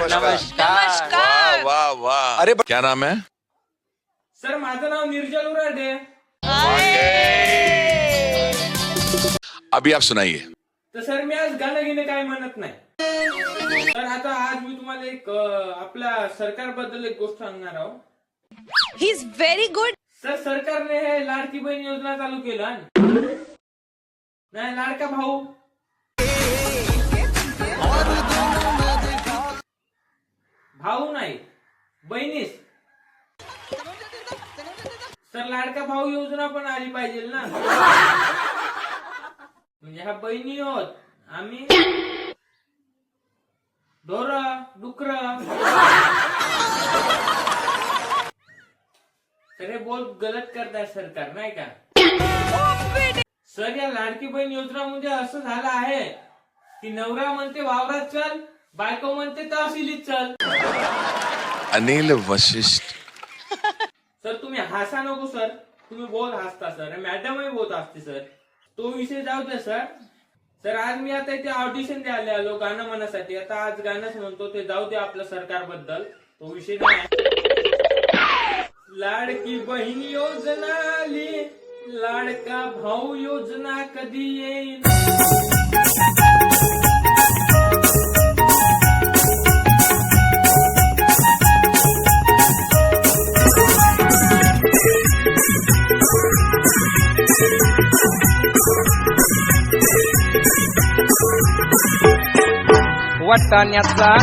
वाह वाह वाह अरे क्या नाम है? सर माझं नाव निर्जल उराडे. अभी आप सुनाइए. तर सर मी आज गाणं घेणं काय म्हणत नाही. तर आता आज मी तुम्हाला एक अं, आपल्या सरकारबद्दल एक गोष्ट सांगणार आहोत he is very good sir सरकारने हे लाडकी बहीण योजना चालू केला नाही लाडका भाऊ. भाऊ नाही बहिणीस. सर लाडका भाऊ योजना पण आली पाहिजे ना. म्हणजे ह्या बहिणी होत. आम्ही ढोर डुकर. सगळे हे बोल गलत करताय सरकार नाही का? सर या लाडकी बहीण योजना म्हणजे असं झालं आहे की नवरा म्हणते वावरात चल बायको म्हणते तहसीलीत चल. अनिल वशिष्ठ. सर तुम्ही हसा नको सर. तुम्ही बोल हसता सर. मॅडमही बोलत असते सर. तो विषय जाऊ दे सर. सर आज मी आता इथे ऑडिशन द्यायला आलो गाणं म्हणण्यासाठी आता आज गाणंच म्हणतो ते जाऊ दे आपल्या सरकारबद्दल. तो विषय नाही. लाडकी बहीण योजना आली. लाडका भाऊ योजना कधी येईल? वाटाण्याचा